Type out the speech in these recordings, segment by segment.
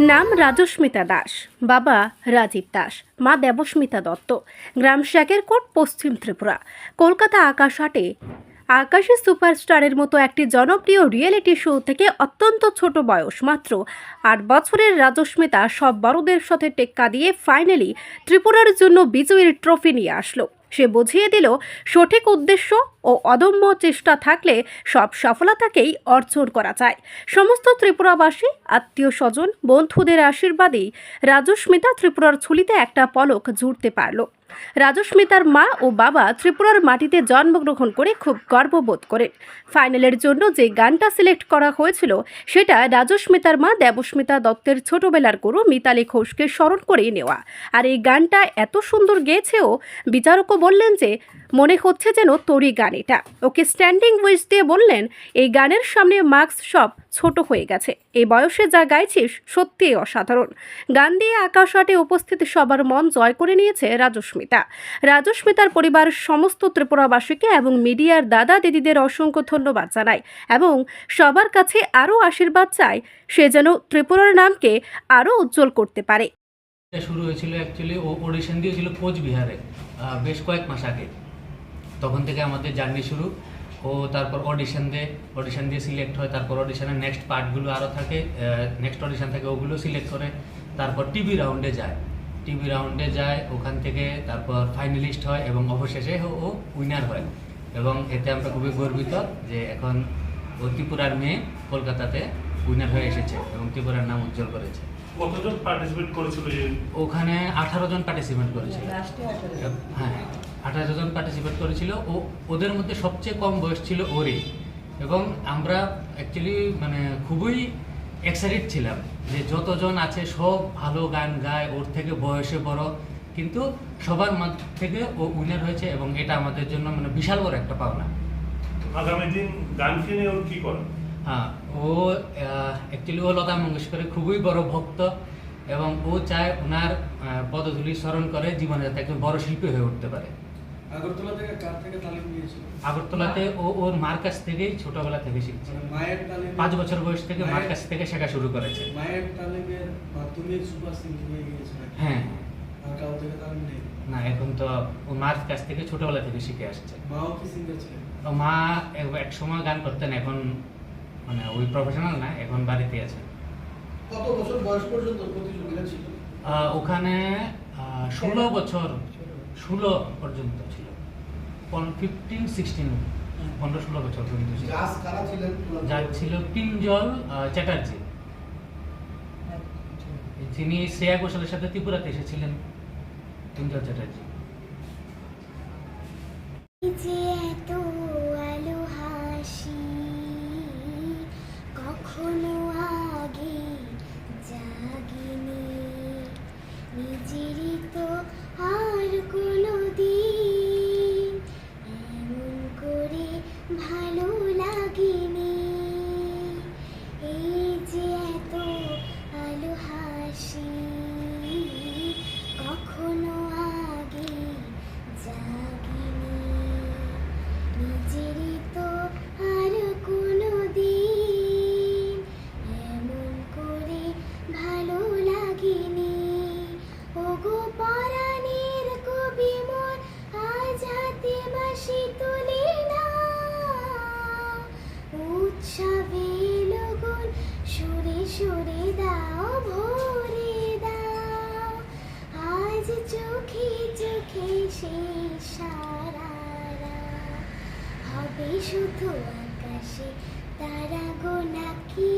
নাম রাজস্মিতা দাস, বাবা রাজীব দাস, মা দেবস্মিতা দত্ত। গ্রাম শ্যাকেরকোট পশ্চিম ত্রিপুরা। কলকাতা আকাশ হাটে আকাশী সুপারস্টারের মতো একটি জনপ্রিয় রিয়েলিটি শো থেকে অত্যন্ত ছোট বয়স মাত্র। আট বছরের রাজস্মিতা সব বড়দের সাথে টেক্কা দিয়ে ফাইনালি ত্রিপুরার জন্য বিজয়ীর ট্রফি নিয়ে আসলো। সে বুঝিয়ে দিল, সঠিক উদ্দেশ্য ও অদম্য চেষ্টা থাকলে সব সফলতাকেই অর্জন করা যায়। সমস্ত ত্রিপুরাবাসী, আত্মীয় স্বজন, বন্ধুদের আশীর্বাদেই রাজস্মিতা ত্রিপুরার ছুলিতে একটা পলক জুড়তে পারল। রাজস্মিতার মা ও বাবা ত্রিপুরার মাটিতে জন্মগ্রহণ করে খুব গর্ববোধ করেন। ফাইনালের জন্য যে গানটা সিলেক্ট করা হয়েছিল, সেটা রাজস্মিতার মা দেবস্মিতা দত্তের ছোটবেলার গুরু মিতালি ঘোষকে স্মরণ করেই নেওয়া। আর এই গানটা এত সুন্দর গেয়েছেও বিচারকও বললেন যে মনে হচ্ছে যেন তোরই গান এটা। ওকে স্ট্যান্ডিং উইচ দিয়ে বললেন, এই গানের সামনে মার্কস সব ছোট হয়ে গেছে। এই বয়সে যা গাইছিস সত্যিই অসাধারণ। গান দিয়ে আকাশ আটে উপস্থিত সবার মন জয় করে নিয়েছে রাজস্মিতা। রাজস্মিতার পরিবার সমস্ত ত্রিপুরাবাসীকে এবং মিডিয়ার দাদা দিদিদের অসংখ্য ধন্যবাদ জানায় এবং সবার কাছে আরও আশীর্বাদ চায় সে যেন ত্রিপুরার নামকে আরও উজ্জ্বল করতে পারে। শুরু হয়েছিল অ্যাকচুয়ালি ও অডিশন দিয়েছিল কোচবিহারে বেশ কয়েক মাস আগে। তখন থেকে আমাদের জার্নি শুরু। ও তারপর অডিশন দেয় অডিশন দিয়ে সিলেক্ট হয় তারপর অডিশনের নেক্সট পার্টগুলো আরও থাকে নেক্সট অডিশন থাকে ওগুলো সিলেক্ট করে তারপর টিভি রাউন্ডে যায়। টিভি রাউন্ডে যায় ওখান থেকে তারপর ফাইনালিস্ট হয় এবং অবশেষে ও- ও উইনার হয়। এবং এতে আমরা খুবই গর্বিত যে এখন ও ত্রিপুরার মেয়ে কলকাতাতে উইনার হয়ে এসেছে এবং ত্রিপুরার নাম উজ্জ্বল করেছে। কতজন পার্টিসিপেট করেছিল ওখানে আঠারো জন পার্টিসিপেট করেছিল। হ্যাঁ। আঠারো জন পার্টিসিপেট করেছিল ও ওদের মধ্যে সবচেয়ে কম বয়স ছিল ওরই। এবং আমরা অ্যাকচুয়ালি মানে খুবই এক্সাইটেড ছিলাম যে যতজন আছে সব ভালো গান গায় ওর থেকে বয়সে বড়। কিন্তু সবার মধ্যে থেকে ও উইনার হয়েছে এবং এটা আমাদের জন্য মানে বিশাল বড় একটা পাওনা। আগামী দিন গানকে নিয়ে ওর কি করেন হ্যাঁ ও অ্যাকচুয়ালি ও লতা মঙ্গেশকরের খুবই বড় ভক্ত এবং ও চায় ওনার পদধূলি স্মরণ করে জীবনে যাতে একজন বড় শিল্পী হয়ে উঠতে পারে। আগরতলা থেকে কার থেকে তালিম নিয়েছিল? আগরতলাতে ও ওর মার কাছ থেকেই ছোটবেলা থেকে শিখছে। মানে মায়ের তালিম পাঁচ বছর বয়স থেকে মার কাছ থেকে শেখা শুরু করেছে। মায়ের তালিমের মাধ্যমে সুপার সিঙ্গিং হয়ে গিয়েছে হ্যাঁ। আর কারও থেকে তালিম নেই? না এখন তো ও মার কাছ থেকে ছোটবেলা থেকে শিখে আসছে। মাও কি সিঙ্গার ছিলেন? মা এক- এক সময় গান করতেন এখন মানে ওই প্রফেশনাল না এখন বাড়িতে আছে। কত বছর বয়স পর্যন্ত প্রতিযোগিতা ছিল? ওখানে ষোলো বছর। ষোলো পর্যন্ত ছিল। ফিফটিন সিক্সটিন পনেরো ষোলো বছর পর্যন্ত ছিল। জাজ কারা ছিলেন? যার ছিল পিঞ্জল চ্যাটার্জি। যিনি শ্রেয়া ঘোষালের সাথে ত্রিপুরাতে এসেছিলেন পিঞ্জল চ্যাটার্জি। সেই সারারা হবে শুধু আকাশে, তারা গোনাকি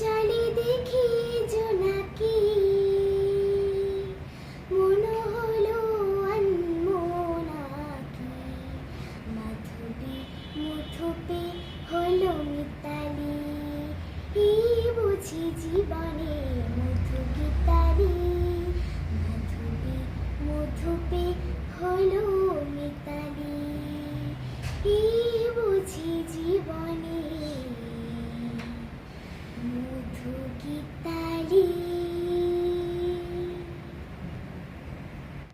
জলে দেখি জোনাকি মনে হলো আনমোনাকি মাধবী মুথুপে হলো মিতালি। বুঝি জীবনে